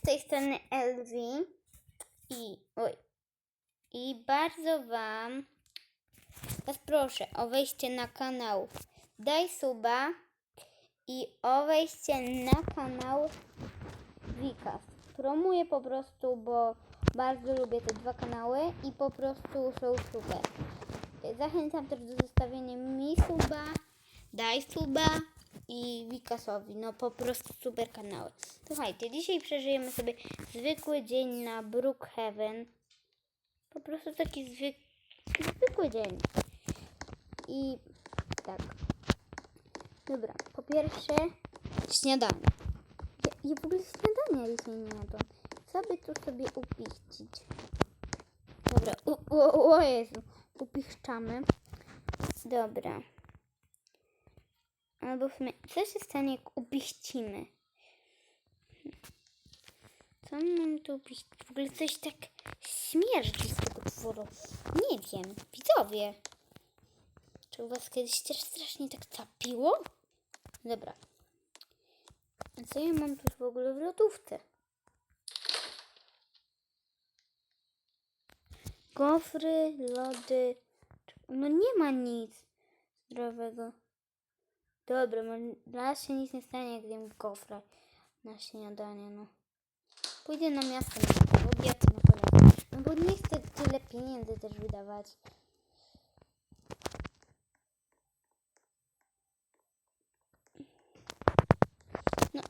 z tej strony Elwi i oj. I bardzo wam was proszę o wejście na kanał. Daj Suba i o wejście na kanał Wikas. Promuję po prostu, bo bardzo lubię te dwa kanały i po prostu są super. Zachęcam też do zostawienia mi suba, daj suba i Wikasowi. No po prostu super kanały. Słuchajcie, dzisiaj przeżyjemy sobie zwykły dzień na Brookhaven. Po prostu taki zwyk zwykły dzień. I tak. Dobra, po pierwsze śniadanie. Ja, ja w ogóle śniadania dzisiaj nie jadłam. Co by tu sobie upichcić? Dobra, u, u, o Jezu, upichczamy. Dobra. Albo w sumie, co się stanie, jak upichcimy? Co mam tu upichcić? W ogóle coś tak śmierdzi z tego tworu. Nie wiem, widzowie. Czy u was kiedyś też strasznie tak capiło? Dobra. A co ja mam tu w ogóle w lodówce? Gofry, lody. No nie ma nic zdrowego. Dobra, raz się nic nie stanie, jak jem gofra na śniadanie, no. Pójdę na miasto na obiad na kolację. No bo nie chcę tyle pieniędzy też wydawać. No,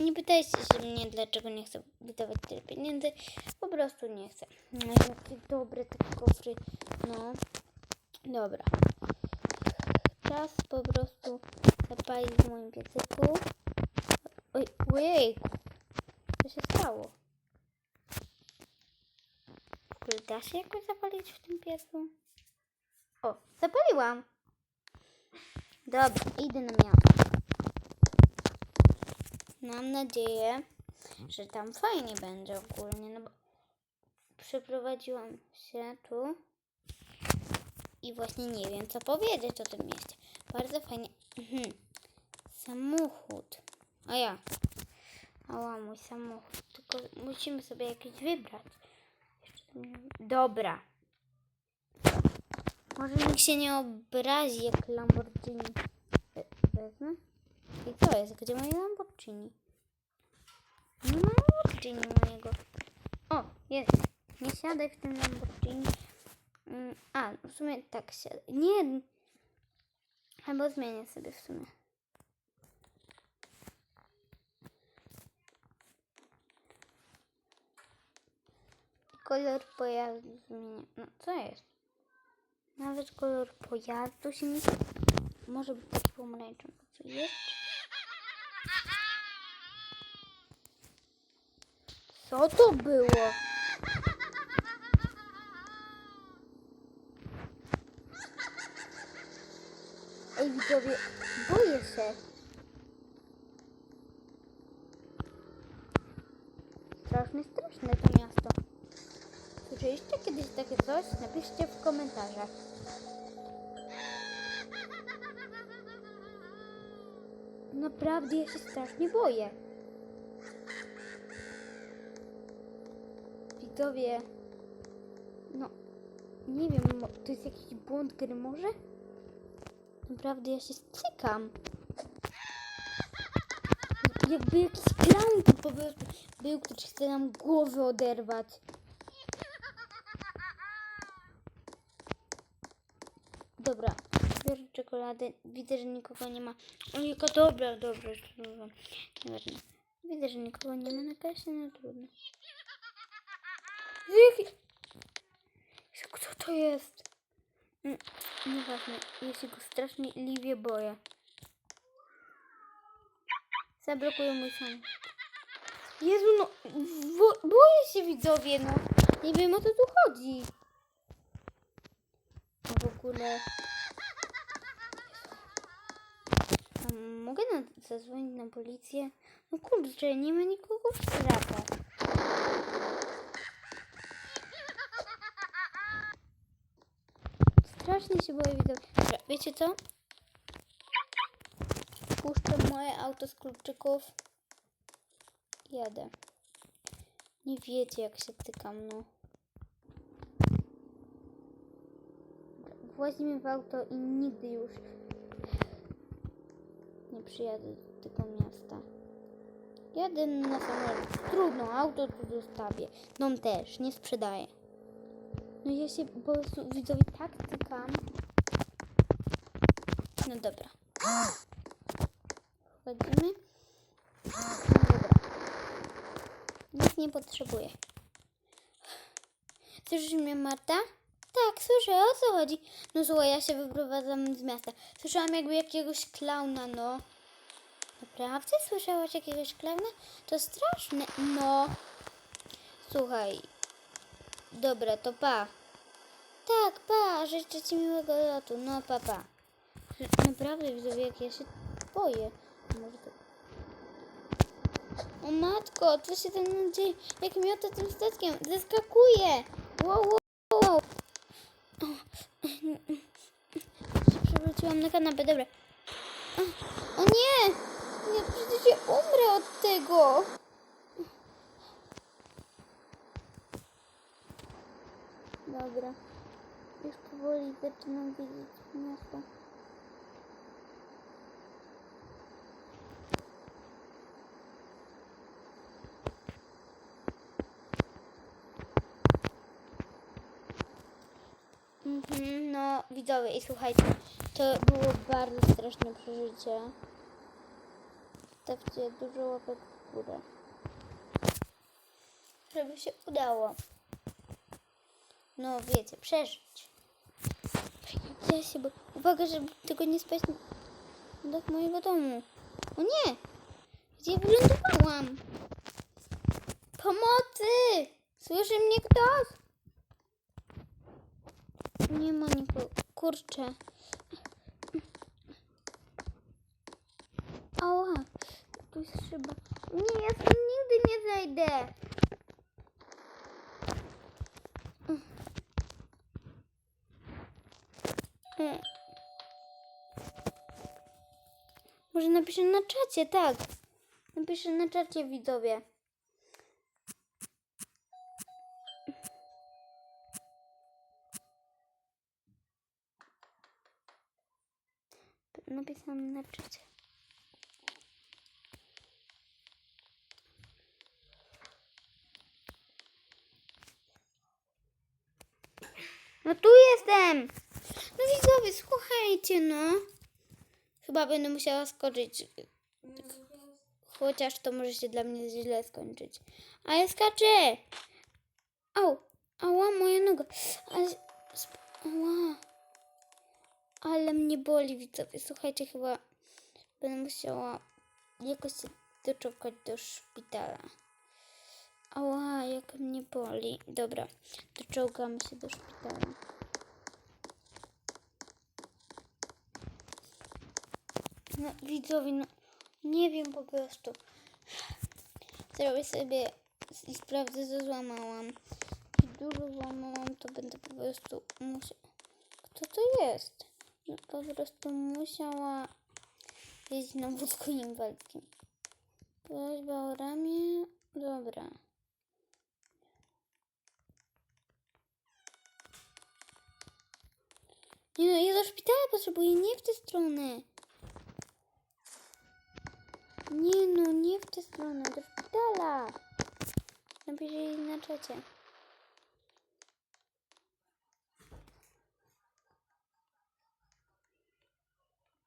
nie pytajcie się mnie, dlaczego nie chcę wydawać tyle pieniędzy. Po prostu nie chcę. No jakie dobre te kofry. No, dobra. Czas po prostu zapalić w moim piecyku. Oj, ojejku. Co się stało? W ogóle da się jakoś zapalić w tym piecu? O, zapaliłam. Dobra, idę na miasto. Mam nadzieję, że tam fajnie będzie ogólnie, no bo przeprowadziłam się tu i właśnie nie wiem, co powiedzieć o tym mieście. Bardzo fajnie. Mhm. Samochód. A ja. Ała, mój samochód. Tylko musimy sobie jakiś wybrać. Dobra. Może nikt się nie obrazi, jak Lamborghini we- wezmę. I co jest? Gdzie moje Lamborghini? Nie ma Lamborghini mojego. O, jest. Nie siadaj w tym Lamborghini. Mm, A, w sumie tak siadaj. Nie. Albo zmienię sobie w sumie. Kolor pojazdu zmienię. No, co jest? Nawet kolor pojazdu się nie... Może być taki pomarańczowy. Co jest? Co to było? Ej, widzowie, boję się. Strasznie straszne to miasto. Słyszeliście kiedyś takie coś? Napiszcie w komentarzach. Naprawdę, ja się strasznie boję. Widzowie, no, nie wiem, to jest jakiś błąd gry może? Naprawdę, ja się stykam. Jakby jakiś prostu był, który chce nam głowę oderwać. Dobra, biorę czekoladę. Widzę, że nikogo nie ma. O, jaka dobra, dobra, dobra. Nieważne. Widzę, że nikogo nie ma na kasie, no trudno. Jaki... Kto to jest? Mm, Nieważne, ja się go strasznie liwie boję. Zablokuję mój samochód. Jezu, no, wo- boję się widzowie, no. Nie wiem o co tu chodzi. A w ogóle... A mogę na, zadzwonić na policję? No kurczę, nie ma nikogo w stratach. Strasznie się boję widzowie. Dobra, wiecie co? Puszczę moje auto z kluczyków. Jadę. Nie wiecie, jak się tykam, no. Właźmy w auto i nigdy już nie przyjadę do tego miasta. Jadę na samolot. Trudno, auto tu zostawię. Dom też, nie sprzedaję. No ja się po prostu widzowie tak tykam. No dobra. Wchodzimy. No dobra. Nic nie potrzebuję. Słyszysz mnie, Marta? Tak, słyszę, o co chodzi? No słuchaj, ja się wyprowadzam z miasta. Słyszałam jakby jakiegoś klauna, no. Naprawdę słyszałaś jakiegoś klauna? To straszne. No. Słuchaj. Dobra, to pa. Tak, pa. Życzę ci miłego lotu. No, pa, pa. Naprawdę, widzowie, jak ja się boję. Może to... O matko, co się tam dzieje? Jak miota tym statkiem? Zeskakuje! Wow, wow, wow. Przewróciłam na kanapę, dobra. O, o nie! Nie, przecież ja umrę od tego! Dobra. Już powoli zaczynam widzieć miasto. Mhm, no widzowie i słuchajcie, to było bardzo straszne przeżycie. Stawcie dużo łapek w górę. Żeby się udało. No wiecie, przeżyć. Ja się bo... Uwaga, żeby tylko nie spać na dach mojego domu. O nie! Gdzie wylądowałam? Pomocy! Słyszy mnie ktoś? Nie ma nikogo. Kurczę. Ała. Tu jest szyba. Nie, ja tam nigdy nie zejdę. Mm. Może napiszę na czacie, tak. Napiszę na czacie widzowie. Napisałam na czacie. No tu jestem! Widzowie, słuchajcie, no. Chyba będę musiała skoczyć. Chociaż to może się dla mnie źle skończyć. A ja skaczę! Au! Ała, moja noga. Ale... Ała. Ale mnie boli, widzowie. Słuchajcie, chyba będę musiała jakoś się doczekać do szpitala. Ała, jak mnie boli. Dobra, doczołgamy się do szpitala. No, widzowie, no, nie wiem po prostu. Zrobię sobie i sprawdzę, co złamałam. Jak dużo złamałam, to będę po prostu musiała... Kto to jest? No, po prostu musiała jeździć na wózku inwalidzkim. Prośba o ramię. Dobra. Nie no, ja do szpitala potrzebuję, nie w tę stronę. Nie no, nie w tę stronę, do szpitala. Napiszę na czacie.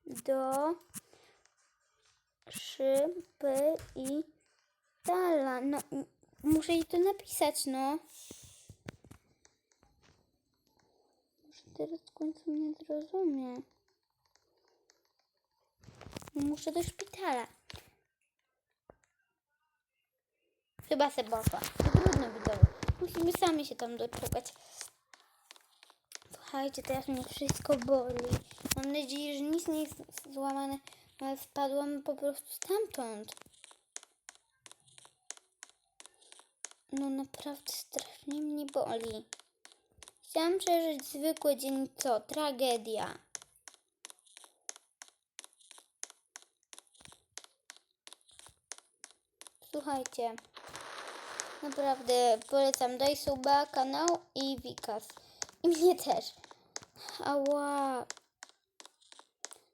Do szyby i tala. No, muszę jej to napisać, no. Może teraz w końcu mnie zrozumie. Muszę do szpitala. Chyba se poszła. To trudno. Musimy sami się tam doczekać. Słuchajcie, teraz mnie wszystko boli. Mam nadzieję, że nic nie jest złamane, ale spadłam po prostu stamtąd. No naprawdę strasznie mnie boli. Chciałam przeżyć zwykły dzień, co? Tragedia. Słuchajcie. Naprawdę polecam Daj Suba kanał i Wikas. I mnie też. Ała.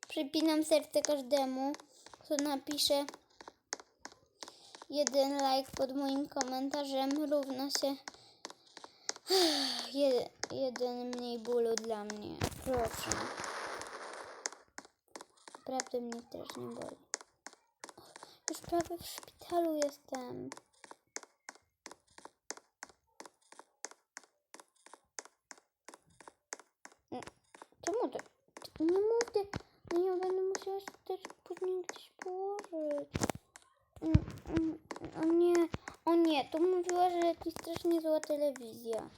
Przypinam serce każdemu, kto napisze jeden like pod moim komentarzem równa się jeden, jeden mniej bólu dla mnie. Proszę. Naprawdę mnie też nie boli. Już prawie w szpitalu jestem. Mm, Czemu to? Nie mówcie. No ja będę musiała się też później gdzieś położyć. Mm, mm, O nie, o nie, to mówiła, że jakaś strasznie zła telewizja.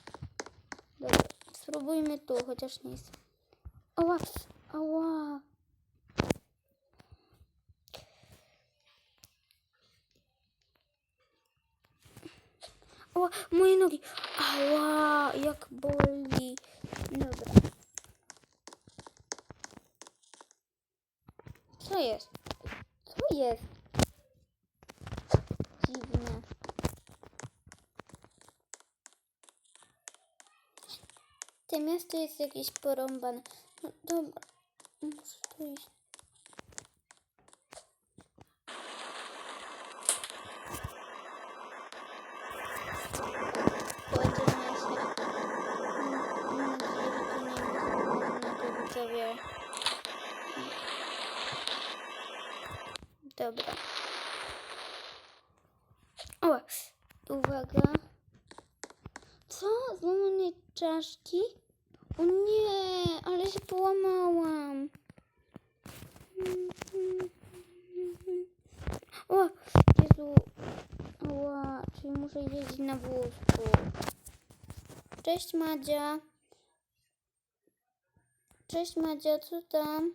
Dobra, spróbujmy tu, chociaż nie jest. Ała, ała. Ała, moje nogi. Ała, jak boli. Dobra. Co jest? Co jest? Dziwne. To miasto jest jakieś porąbane. No dobra, muszę tu iść. Połączenia się. Mam nadzieję, że to nie jest na to widzowie. Dobra. O, uwaga. Co? Złamane czaszki? O nie, ale się połamałam. O, Jezu. Ała, czyli muszę jeździć na wózku. Cześć Madzia. Cześć Madzia, co tam?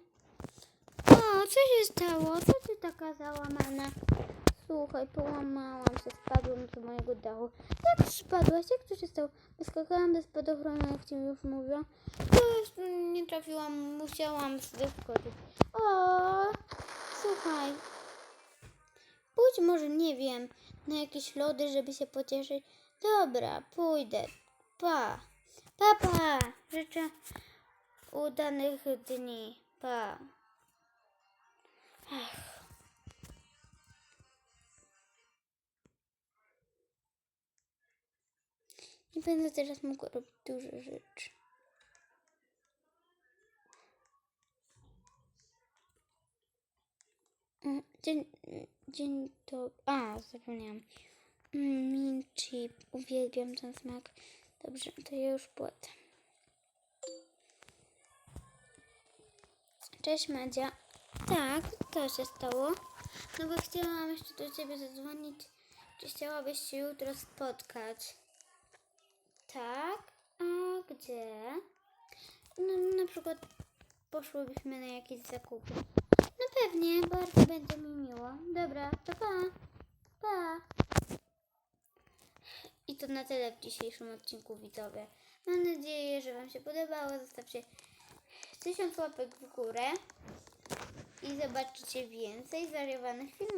O, co się stało? Co taka załamana? Słuchaj, połamałam się, spadłam z mojego dachu. Jak spadłaś? Jak to się stało? Wyskakałam ze spadochronu, jak ci już mówiłam. To już nie trafiłam, musiałam wyskoczyć. O, słuchaj. Pójdź może, nie wiem, na jakieś lody, żeby się pocieszyć. Dobra, pójdę. Pa. Pa, pa. Życzę udanych dni. Pa. Ach. Nie będę teraz mógł robić dużo rzeczy. Mm, Dzień, dzień to... A, zapomniałam. Mm, Mint chip. Uwielbiam ten smak. Dobrze, to ja już płacę. Cześć Madzia. Tak, to się stało. No bo chciałam jeszcze do ciebie zadzwonić. Czy chciałabyś się jutro spotkać? Tak? A gdzie? No, na przykład poszłybyśmy na jakieś zakupy. No pewnie, bardzo będzie mi miło. Dobra, to pa. Pa. I to na tyle w dzisiejszym odcinku widzowie. Mam nadzieję, że Wam się podobało. Zostawcie tysiąc łapek w górę i zobaczycie więcej zwariowanych filmów.